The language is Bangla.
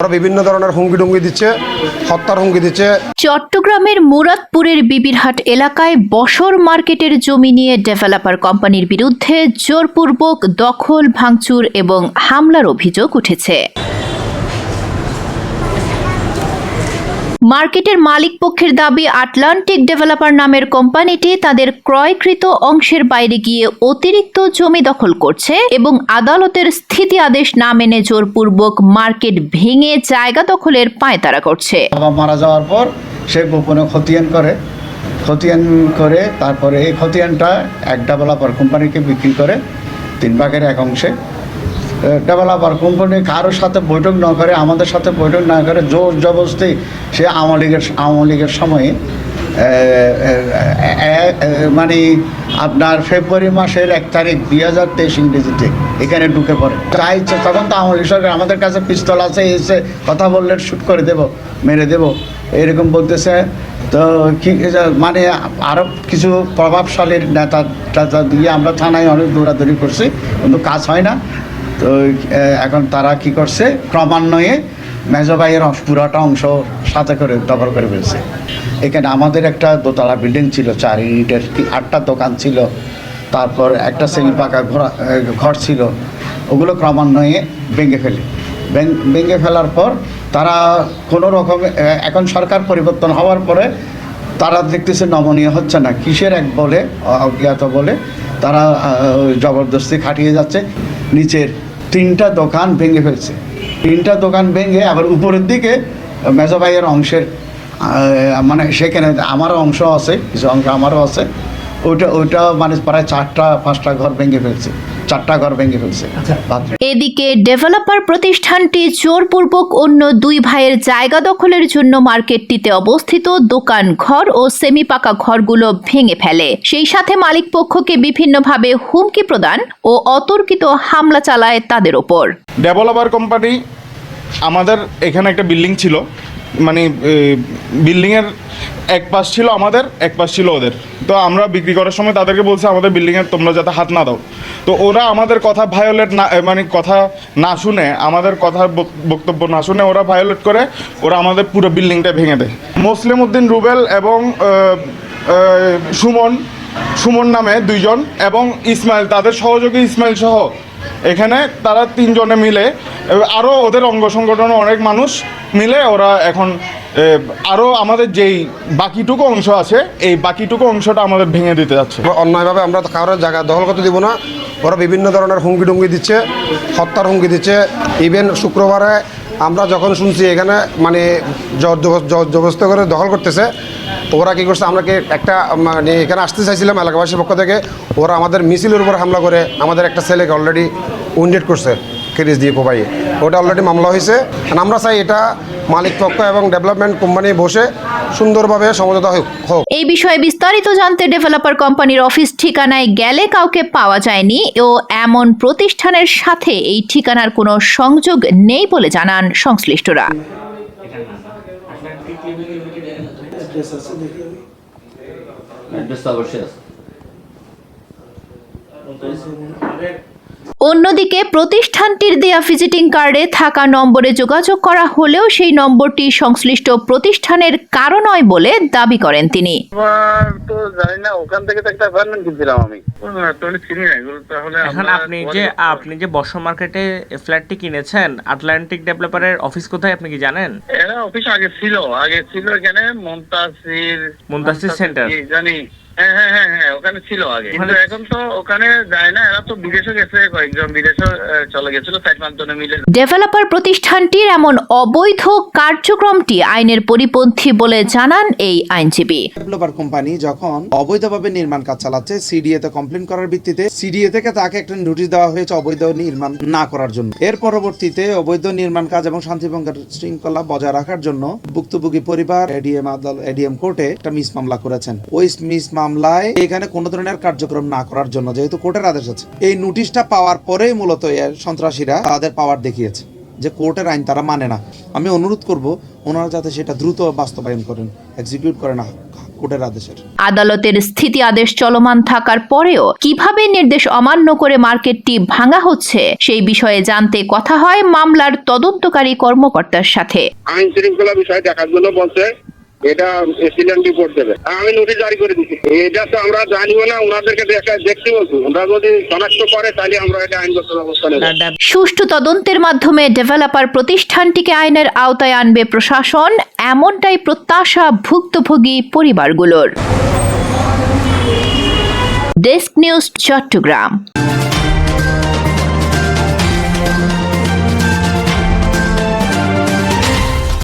বিভিন্ন ধরনের হুমকি টুমকি দিচ্ছে, হত্যার হুমকি দিচ্ছে। চট্টগ্রামের মুরাদপুরের বিবিরহাট এলাকায় বসর মার্কেটের জমি নিয়ে ডেভেলপার কোম্পানির বিরুদ্ধে জোরপূর্বক দখল, ভাঙচুর এবং হামলার অভিযোগ উঠেছে। মার্কেটের মালিক পক্ষের দাবি, আটলান্টিক ডেভেলপার নামের কোম্পানিটি তাদের ক্রয়কৃত অংশের বাইরে গিয়ে অতিরিক্ত জমি দখল করছে এবং আদালতের স্থিতি আদেশ না মেনে জোরপূর্বক মার্কেট ভেঙে জায়গা দখলের পায়তারা করছে। মারা যাওয়ার পর সে গোপনে খতিয়ান করে খতিয়ান করে তারপরে এই খতিয়ানটা এক ডেভেলপার কোম্পানিকে বিক্রি করে তিন ভাগের এক অংশে ডেভেলপার কোম্পানি কারোর সাথে বৈঠক না করে, আমাদের সাথে বৈঠক না করে, জোর জবরদস্তি সে আওয়ামী লীগের আওয়ামী লীগের সময়ে মানে আপনার ফেব্রুয়ারি মাসের এক তারিখ দুই হাজার তেইশ ইংরেজিতে এখানে ঢুকে পড়ে। যা ইচ্ছে, তখন তো আওয়ামী লীগ সরকার আমাদের কাছে পিস্তল আছে, এসে কথা বললে শ্যুট করে দেব, মেরে দেব, এরকম বলতেছে। তো কি মানে আরও কিছু প্রভাবশালীর নেতা দিয়ে আমরা থানায় অনেক দৌড়াদৌড়ি করছি, কিন্তু কাজ হয় না। তো এখন তারা কি করছে? ক্রমান্বয়ে মেজো ভাইয়ের অংশ- পুরাটা অংশ সাথে করে দখল করে ফেলছে। এখানে আমাদের একটা দোতলা বিল্ডিং ছিল, চার কি- আটটা দোকান ছিল। তারপর একটা সেমি পাকা ঘোরা ছিল। ওগুলো ক্রমান্বয়ে ভেঙে ফেলে। ভেঙ- ফেলার পর তারা কোনো রকমে এখন সরকার পরিবর্তন হওয়ার পরে তারা দেখতেছে নমনীয় হচ্ছে না। কিসের এক বলে অজ্ঞাত বলে তারা জবরদস্তি খাটিয়ে যাচ্ছে। নিচের তিনটা দোকান ভেঙে ফেলছে। তিনটা দোকান ভেঙে আবার উপরের দিকে মেজো ভাইয়ের অংশের মানে সেখানে আমারও অংশ আছে, কিছু অংশ আমারও আছে, ওইটা ওইটা মানে প্রায় চারটা, পাঁচটা ঘর ভেঙে ফেলছে। চারটা ঘর ভেঙে ফেলছে এদিকে ডেভেলপার প্রতিষ্ঠানটি জোরপূর্বক অন্য দুই ভাইয়ের জায়গা দখলের জন্য মার্কেটটিতে অবস্থিত দোকান ঘর ও সেমি পাকা ঘরগুলো ভেঙে ফেলে। সেই সাথে মালিক পক্ষকে বিভিন্নভাবে হুমকি প্রদান ও অতর্কিত হামলা চালায় তাদের ওপর। ডেভেলপার কোম্পানি আমাদের এখানে একটা বিল্ডিং ছিল। মানে বিল্ডিংয়ের এক পাশ ছিল আমাদের, এক পাশ ছিল ওদের। তো আমরা বিক্রি করার সময় তাদেরকে বলছি, আমাদের বিল্ডিংয়ের তোমরা যাতে হাত না দাও। তো ওরা আমাদের কথা ভায়োলেট না মানে কথা না শুনে, আমাদের কথা বক্তব্য না শুনে ওরা ভায়োলেট করে, ওরা আমাদের পুরো বিল্ডিংটা ভেঙে দেয়। মুসলিম উদ্দিন রুবেল এবং সুমন সুমন নামে দুইজন এবং ইসমাইল, তাদের সহযোগী ইসমাইল সহ। এখানে তারা তিনজনে মিলে আরও ওদের অঙ্গ সংগঠনের অনেক মানুষ মিলে ওরা এখন আরও আমাদের যেই বাকিটুকু অংশ আছে, এই বাকিটুকু অংশটা আমাদের ভেঙে দিতে যাচ্ছে। অন্যায়ভাবে আমরা কারোর জায়গা দখল করতে দিব না। ওরা বিভিন্ন ধরনের হুমকি টুমকি দিচ্ছে, হত্যার হুমকি দিচ্ছে। ইভেন শুক্রবারে আমরা যখন শুনছি এখানে মানে জোর করে দখল করতেছে ওরা কি করছে, আমরা একটা মানে এখানে আসতে চাইছিলাম এলাকাবাসীর পক্ষ থেকে, ওরা আমাদের মিছিলের উপর হামলা করে আমাদের একটা ছেলেকে অলরেডি উইন্ডেড করছে। কেরিস দিয়ে কোপাইয়ে ওটা অলরেডি মামলা হয়েছে। আমরা চাই এটা মালিক পক্ষ এবং ডেভেলপমেন্ট কোম্পানি বসে সুন্দরভাবে সমঝোতা হোক হোক। এই বিষয়ে বিস্তারিত জানতে ডেভেলপার কোম্পানির অফিস ঠিকানায় গেলে কাউকে পাওয়া যায়নি ও এমন প্রতিষ্ঠানের সাথে এই ঠিকানার কোনো সংযোগ নেই বলে জানান সংশ্লিষ্টরা। অবশ্যই আছে। অন্যদিকে প্রতিষ্ঠানটির দেয়া ভিজিটিং কার্ডে থাকা নম্বরে যোগাযোগ করা হলেও সেই নম্বরটি সংশ্লিষ্ট প্রতিষ্ঠানের কারও নয় বলে দাবি করেন তিনি। তো জানি না ওখান থেকে তো একটা কিনছিলাম আমি। এখন আপনি যে আপনি যে বর্ষ মার্কেটে ফ্ল্যাটটি কিনেছেন আটলান্টিক ডেভেলপারের অফিস কোথায় আপনি কি জানেন? এরা অফিস আগে ছিল আগে ছিল এখানে মমতাসির মুনতাসির সেন্টার। জানি। হ্যাঁ হ্যাঁ হ্যাঁ হ্যাঁ ওখানে ছিল আগে। কিন্তু এখন তো ওখানে যায় না এরা তো বিদেশে গেছে কয়েকজন বিদেশে চলে গেছিল মাধ্যমে মিলে। ডেভেলপার প্রতিষ্ঠানটির এমন অবৈধ কার্যক্রমটি আইনের পরিপন্থী বলে জানান এই আইনজীবী। ডেভেলপার কোম্পানি যখন অবৈধভাবে নির্মাণ কাজ চালাচ্ছে সিডিএ তে কমপ্লেন করার ভিত্তিতে সিডিএ থেকে তাকে একটা নোটিশ দেওয়া হয়েছে অবৈধ নির্মাণ না করার জন্য। এর পরবর্তীতে অবৈধ নির্মাণ কাজ এবং শান্তিভঙ্গের শৃঙ্খলা বজায় রাখার জন্য ভুক্তভোগী পরিবার এডিএম আদালত এডিএম কোর্টে একটা মিস মামলা করেছেন। ওই মিস মামলায় এখানে কোনো ধরনের কার্যক্রম না করার জন্য যেহেতু কোর্টের আদেশ আছে। এই নোটিশটা পাওয়ার পরেই মূলত সন্ত্রাসীরা তাদের পাওয়ার দেখিয়েছে যে কোর্টের আইন তারা মানে না। আমি অনুরোধ করব ওনারা যাতে সেটা দ্রুত বাস্তবায়ন করেন এক্সিকিউট করেন কোর্টের আদেশের। আদালতের স্থিতি আদেশ চলমান থাকার পরেও কীভাবে নির্দেশ অমান্য করে মার্কেটটি ভাঙা হচ্ছে সেই বিষয়ে জানতে কথা হয় মামলার তদন্তকারী কর্মকর্তার সাথে। আইন শৃঙ্খলা বিষয় দেখার জন্য বলছে এটা এক্সিডেন্ট রিপোর্ট দেবে। আমি নোটিশ জারি করে দিচ্ছি। এটা তো আমরা জানিও না, ওনাদেরকে দেখতে বলছি। ওরা যদি শনাক্ত করে, তাহলে আমরা এটা আইনগত ব্যবস্থা নেব। সুষ্ঠু তদন্তের মাধ্যমে ডেভেলপার প্রতিষ্ঠানটিকে আইনের আওতায় আনবে প্রশাসন, এমনটাই প্রত্যাশা ভুক্তভোগী পরিবারগুলোর। Desk news Chattogram.